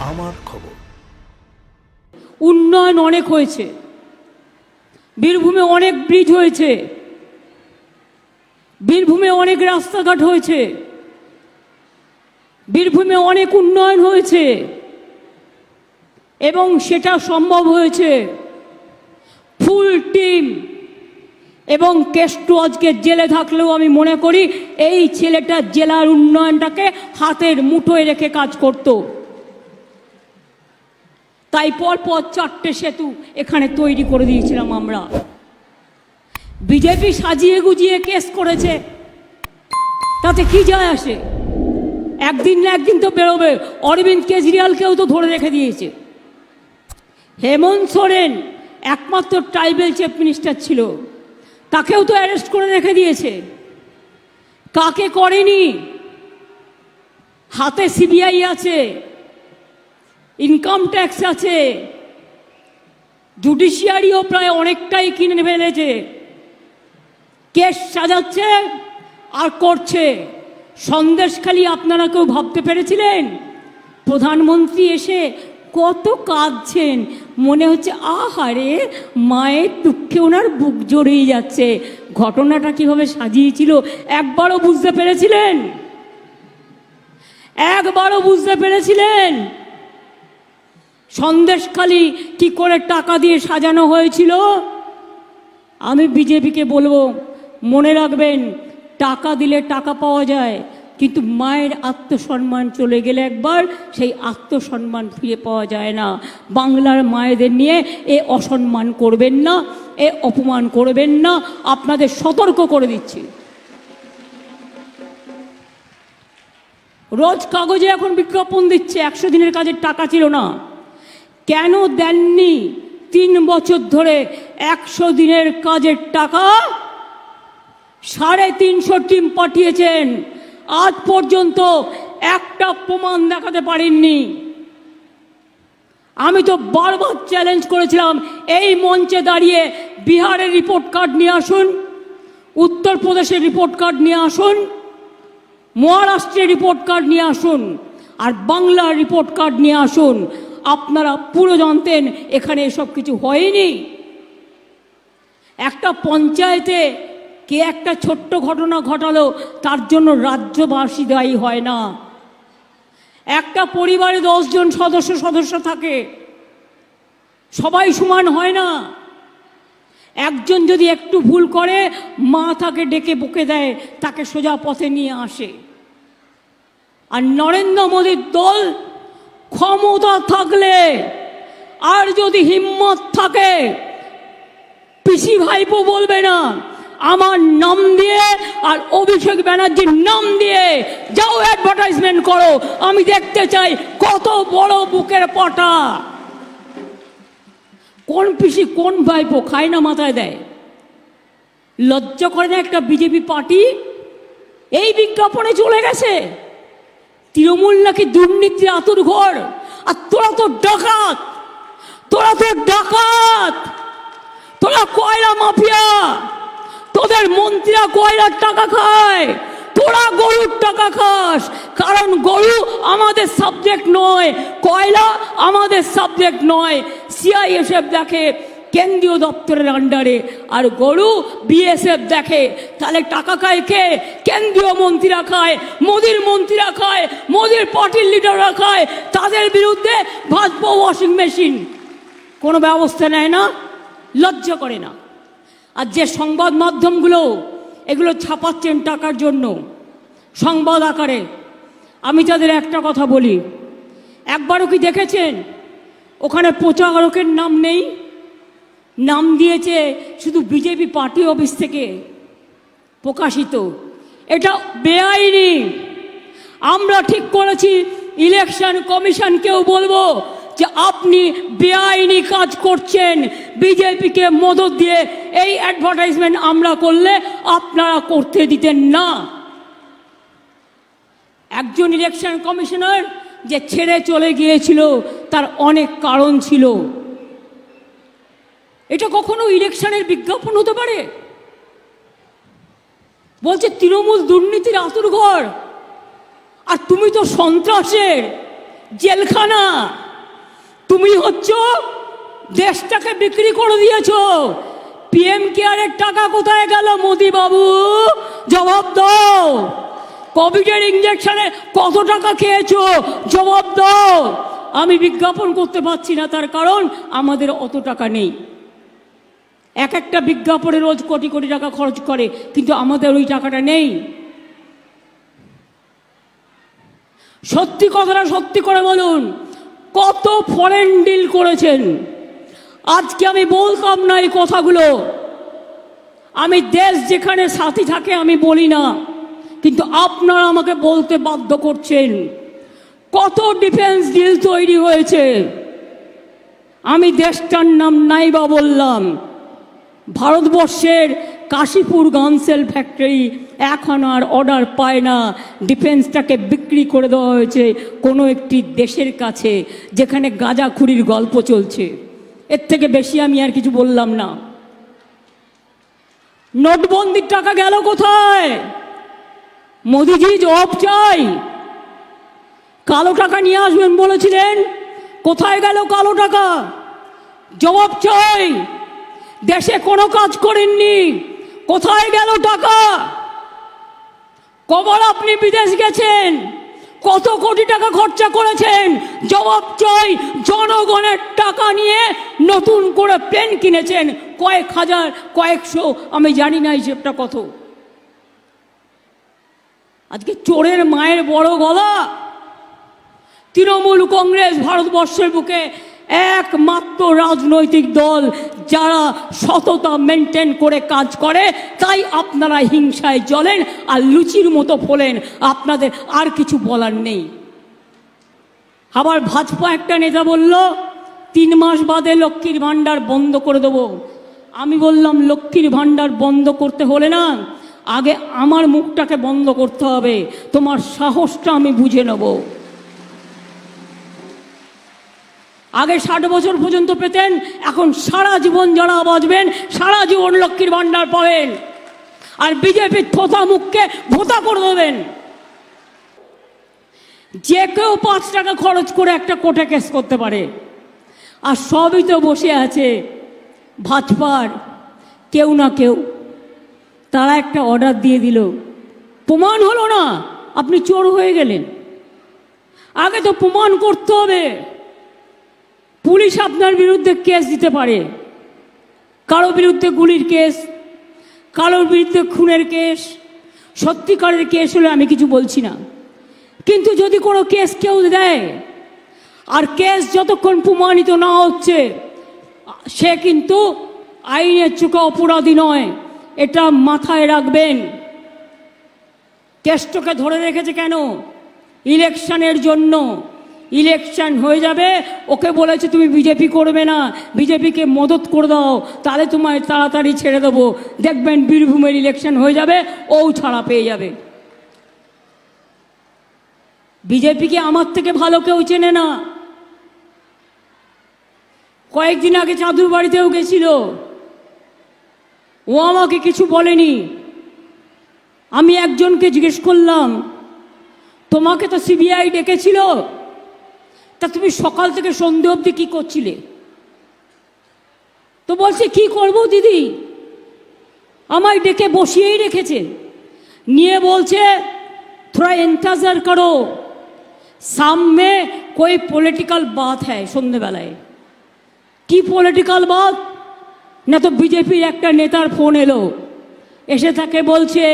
আমার খবর। উন্নয়ন অনেক হয়েছে। বীরভূমে অনেক ব্রিজ হয়েছে। বীরভূমে অনেক রাস্তাঘাট হয়েছে। বীরভূমে অনেক উন্নয়ন হয়েছে। এবং সেটা সম্ভব হয়েছে। ফুল টিম এবং কেষ্টু আজকে জেলে থাকলেও আমি মনে করি, এই ছেলেটা জেলার উন্নয়নটাকে হাতের মুঠোয় রেখে কাজ করতো। তাই পরপর চারটে সেতু এখানে তৈরি করে দিয়েছিলাম আমরা। বিজেপি সাজিয়ে গুজিয়ে কেস করেছে। তাতে কি যায় আসে? একদিন না একদিন তো বেরোবে। অরবিন্দ কেজরিওয়ালকেও তো ধরে রেখে দিয়েছে। হেমন্ত সোরেন একমাত্র ট্রাইবেল চিফ মিনিস্টার ছিল। তাকেও তো অ্যারেস্ট করে রেখে দিয়েছে। কাকে করেনি? হাতে সিবিআই আছে। ইনকাম ট্যাক্স আছে। জুডিশিয়ারিও প্রায় অনেকটাই কিনে ফেলেছে। কেস সাজাচ্ছে আর করছে। সন্দেশখালি আপনারা কেউ ভাবতে পেরেছিলেন? প্রধানমন্ত্রী এসে কত কাঁদছেন। মনে হচ্ছে, আহারে, মায়ের দুঃখে ওনার বুক জড়িয়ে যাচ্ছে। ঘটনাটা কীভাবে সাজিয়েছিল, একবারও বুঝতে পেরেছিলেন? একবারও বুঝতে পেরেছিলেন? সন্দেশখালি কি করে টাকা দিয়ে সাজানো হয়েছিল? আমি বিজেপিকে বলব, মনে রাখবেন, টাকা দিলে টাকা পাওয়া যায়, কিন্তু মায়ের আত্মসম্মান চলে গেলে একবার সেই আত্মসম্মান ফিরে পাওয়া যায় না। বাংলার মায়েদের নিয়ে এ অসম্মান করবেন না, এ অপমান করবেন না, আপনাদের সতর্ক করে দিচ্ছি। রোজ কাগজে এখন বিজ্ঞাপন দিচ্ছে, একশো দিনের কাজের টাকা ছিল না। কেন দেননি তিন বছর ধরে একশো দিনের কাজের টাকা? সাড়ে তিনশো টিম পাঠিয়েছেন। আজ পর্যন্ত একটা প্রমাণ দেখাতে পারেননি আমি তো বারবার চ্যালেঞ্জ করেছিলাম, এই মঞ্চে দাঁড়িয়ে বিহারের রিপোর্ট কার্ড নিয়ে আসুন, উত্তরপ্রদেশের রিপোর্ট কার্ড নিয়ে আসুন, মহারাষ্ট্রের রিপোর্ট কার্ড নিয়ে আসুন, আর বাংলার রিপোর্ট কার্ড নিয়ে আসুন। আপনারা পুরো জানতেন, এখানে এসব কিছু হয়নি। একটা পঞ্চায়েতে কে একটা ছোট্ট ঘটনা ঘটালো, তার জন্য রাজ্যবাসী দায়ী হয় না। একটা পরিবারে দশজন সদস্য সদস্য থাকে, সবাই সমান হয় না। একজন যদি একটু ভুল করে, মা তাকে ডেকে বকে দেয়, তাকে সোজা পথে নিয়ে আসে। আর নরেন্দ্র মোদীর দল ক্ষমতা থাকলে আর যদি হিম্মত থাকে, পিসি ভাইপো বলবে না, আমার নাম দিয়ে আর অভিষেক ব্যানার্জির নাম দিয়ে যাও অ্যাডভার্টাইজমেন্ট করো। আমি দেখতে চাই কত বড় বুকের পটা। কোন পিসি কোন ভাইপো খায় না মাথায় দেয়? লজ্জা করে না একটা বিজেপি পার্টি? এই বিজ্ঞাপনে চলে গেছে? তৃণমূল নাকি দুর্নীতির আতুর ঘর? আর তোরা তো ডাকাত। তোরা তো ডাকাত। তোরা কয়লা মাফিয়া। তোদের মন্ত্রীরা কয়লার টাকা খায়? তোরা গরুর টাকা খাস। কারণ গরু আমাদের সাবজেক্ট নয়, কয়লা আমাদের সাবজেক্ট নয়। সিআইএসএফ দেখে কেন্দ্রীয় দপ্তরের আন্ডারে আর গরু বিএসএফ দেখে, তাহলে টাকা খায় কে? কেন্দ্রীয় মন্ত্রীরা খায়, মোদির মন্ত্রীরা খায়, মোদির পার্টির লিডাররা খায়, তাদের বিরুদ্ধে ভাজপা ওয়াশিং মেশিন কোনো ব্যবস্থা নেয় না, লজ্জা করে না। আর যে সংবাদ মাধ্যমগুলো, এগুলো ছাপাচ্ছেন টাকার জন্য, সংবাদ আকারে। আমি তাদের একটা কথা বলি। একবারও কি দেখেছেন? ওখানে প্রচারকের নাম নেই? নাম দিয়েছে শুধু বিজেপি পার্টি অফিস থেকে প্রকাশিত। এটা বেআইনি। আমরা ঠিক করেছি, ইলেকশন কমিশনকেও বলব যে আপনি বেআইনি কাজ করছেন, বিজেপিকে মদত দিয়ে এই অ্যাডভার্টাইজমেন্ট আমরা করলে আপনারা করতে দিতেন না। একজন ইলেকশন কমিশনার যে ছেড়ে চলে গিয়েছিল, তার অনেক কারণ ছিল। এটা কখনো ইলেকশনের বিজ্ঞাপন হতে পারে? বলছে, তৃণমূল দুর্নীতির আতুর ঘর আর তুমি তো সন্ত্রাসের জেলখানা। তুমি হচ্ছ, দেশটাকে বিক্রি করে দিয়েছ। পিএম কেয়ারের টাকা কোথায় গেল মোদি বাবু জবাব দাও। কোভিডের ইঞ্জেকশনে কত টাকা খেয়েছো? জবাব দাও। আমি বিজ্ঞাপন করতে পারছি না, তার কারণ আমাদের অত টাকা নেই। এক একটা বিজ্ঞাপনে রোজ কোটি কোটি টাকা খরচ করে, কিন্তু আমাদের ওই টাকাটা নেই। সত্যি কথাটা সত্যি করে বলুন, কত ফরেন ডিল করেছেন? আজকে আমি বলতাম না এই কথাগুলো। আমি দেশ যেখানে সাথী থাকে আমি বলি না, কিন্তু আপনারা আমাকে বলতে বাধ্য করছেন। কত ডিফেন্স ডিল তৈরি হয়েছে? আমি দেশটার নাম নাইবা বললাম। ভারতবর্ষের কাশীপুর গানসেল ফ্যাক্টরি এখন আর অর্ডার পায় না। ডিফেন্সটাকে বিক্রি করে দেওয়া হয়েছে কোনো একটি দেশের কাছে, যেখানে গাঁজাখুরির গল্প চলছে। এর থেকে বেশি আমি আর কিছু বললাম না। নোটবন্দির টাকা গেল কোথায়? মোদিজি জবাব চাই। কালো টাকা নিয়ে আসবেন বলেছিলেন। কোথায় গেল কালো টাকা? জবাব চাই। দেশে কোনো কাজ করেননি। কোথায় গেল টাকা? কবার আপনি বিদেশ গেছেন। কত কোটি টাকা খরচা করেছেন? জবাব চাই, জনগণের টাকা নিয়ে নতুন করে প্লেন কিনেছেন। কয়েক হাজার, কয়েকশো, আমি জানি না হিসেবটা কত। আজকে চোরের মায়ের বড় গলা। তৃণমূল কংগ্রেস ভারতবর্ষের বুকে একমাত্র রাজনৈতিক দল যারা সততা মেনটেন করে কাজ করে, তাই আপনারা হিংসায় জ্বলেন আর লুচির মতো ফোলেন। আপনাদের আর কিছু বলার নেই। আবার ভাজপা একটা নেতা বলল, তিন মাস বাদে লক্ষ্মীর ভাণ্ডার বন্ধ করে দেবো। আমি বললাম, লক্ষ্মীর ভাণ্ডার বন্ধ করতে হলে না, আগে আমার মুখটাকে বন্ধ করতে হবে। তোমার সাহসটা আমি বুঝে নেব। আগে ষাট বছর পর্যন্ত পেতেন, এখন সারা জীবন যারা বাঁচবেন, সারা জীবন লক্ষ্মীর ভাণ্ডার পাবেন। আর বিজেপির থোতা মুখকে ভোতা করে দেবেন। যে কেউ পাঁচ টাকা খরচ করে একটা কোর্টে কেস করতে পারে, আর সবই তো বসে আছে ভাজপার, কেউ না কেউ। তারা একটা অর্ডার দিয়ে দিল। প্রমাণ হলো না, আপনি চোর হয়ে গেলেন। আগে তো প্রমাণ করতে হবে। পুলিশ আপনার বিরুদ্ধে কেস দিতে পারে। কারও বিরুদ্ধে গুলির কেস, কারোর বিরুদ্ধে খুনের কেস, সত্যিকারের কেস হলে আমি কিছু বলছি না। কিন্তু যদি কোনো কেস কেউ দেয়, আর কেস যতক্ষণ প্রমাণিত না হচ্ছে, সে কিন্তু আইনের চোখে অপরাধী নয়, এটা মাথায় রাখবেন। কেষ্টকে ধরে রেখেছে কেন? ইলেকশনের জন্য। ইলেকশন হয়ে যাবে, ওকে বলেছে তুমি বিজেপি করবে না, বিজেপিকে মদত করে দাও, তাহলে তোমায় তাড়াতাড়ি ছেড়ে দেবো। দেখবেন বীরভূমের ইলেকশন হয়ে যাবে, ও ছাড়া পেয়ে যাবে। বিজেপিকে আমার থেকে ভালো কেউ চেনে না। কয়েকদিন আগে চাঁদুর বাড়িতেও গেছিল। ও আমাকে কিছু বলেনি। আমি একজনকে জিজ্ঞেস করলাম, তোমাকে তো সিবিআই ডেকেছিল? তা তুমি সকাল থেকে সন্ধে অবধি কী করছিলে? তো বলছে, কি করব দিদি? আমায় ডেকে বসিয়েই রেখেছে। নিয়ে বলছে, থোড়া ইন্তজার করো। সামনে কই পলিটিক্যাল বাত হ্যায় সন্ধেবেলায়। কি পলিটিক্যাল বাত না তো বিজেপির একটা নেতার ফোন এলো। এসে তাকে বলছে,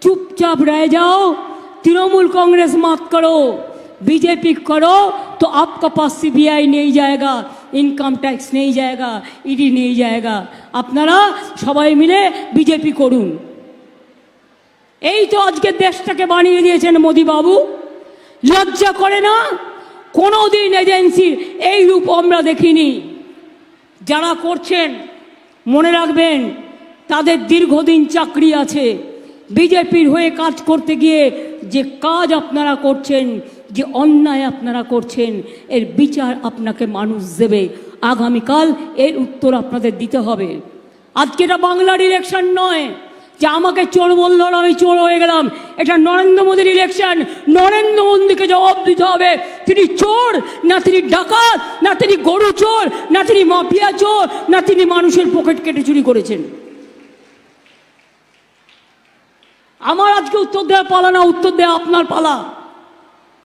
চুপচাপ রায় যাও, তৃণমূল কংগ্রেস মাত করো। बीजेपी करो तो आपका पास सीबीआई नहीं जाएगा ইনকাম ট্যাক্স নেই জায়গা ইডি নেই জায়গা আপনারা সবাই মিলে বিজেপি করুন এই তো আজকে দেশটাকে বানিয়ে দিয়েছেন মোদি বাবু লজ্জা করে না কোনো দিন এজেন্সির এই রূপ আমরা দেখিনি যারা করছেন মনে রাখবেন তাদের দীর্ঘদিন চাকরি আছে বিজেপির হয়ে কাজ করতে গিয়ে যে কাজ আপনারা করছেন যে অন্যায় আপনারা করছেন, এর বিচার আপনাকে মানুষ দেবে। আগামীকাল এর উত্তর আপনাদের দিতে হবে। আজকে এটা বাংলার ইলেকশন নয় যে আমাকে চোর বলল না, আমি চোর হয়ে গেলাম। এটা নরেন্দ্র মোদীর ইলেকশন নরেন্দ্র মোদীকে জবাব দিতে হবে, তিনি চোর না তিনি ডাকাত, না তিনি গরু চোর, না তিনি মাফিয়া চোর, না তিনি মানুষের পকেট কেটে চুরি করেছেন। আমার আজকে উত্তর দেওয়ার পালা না, উত্তর দেওয়া আপনার পালা।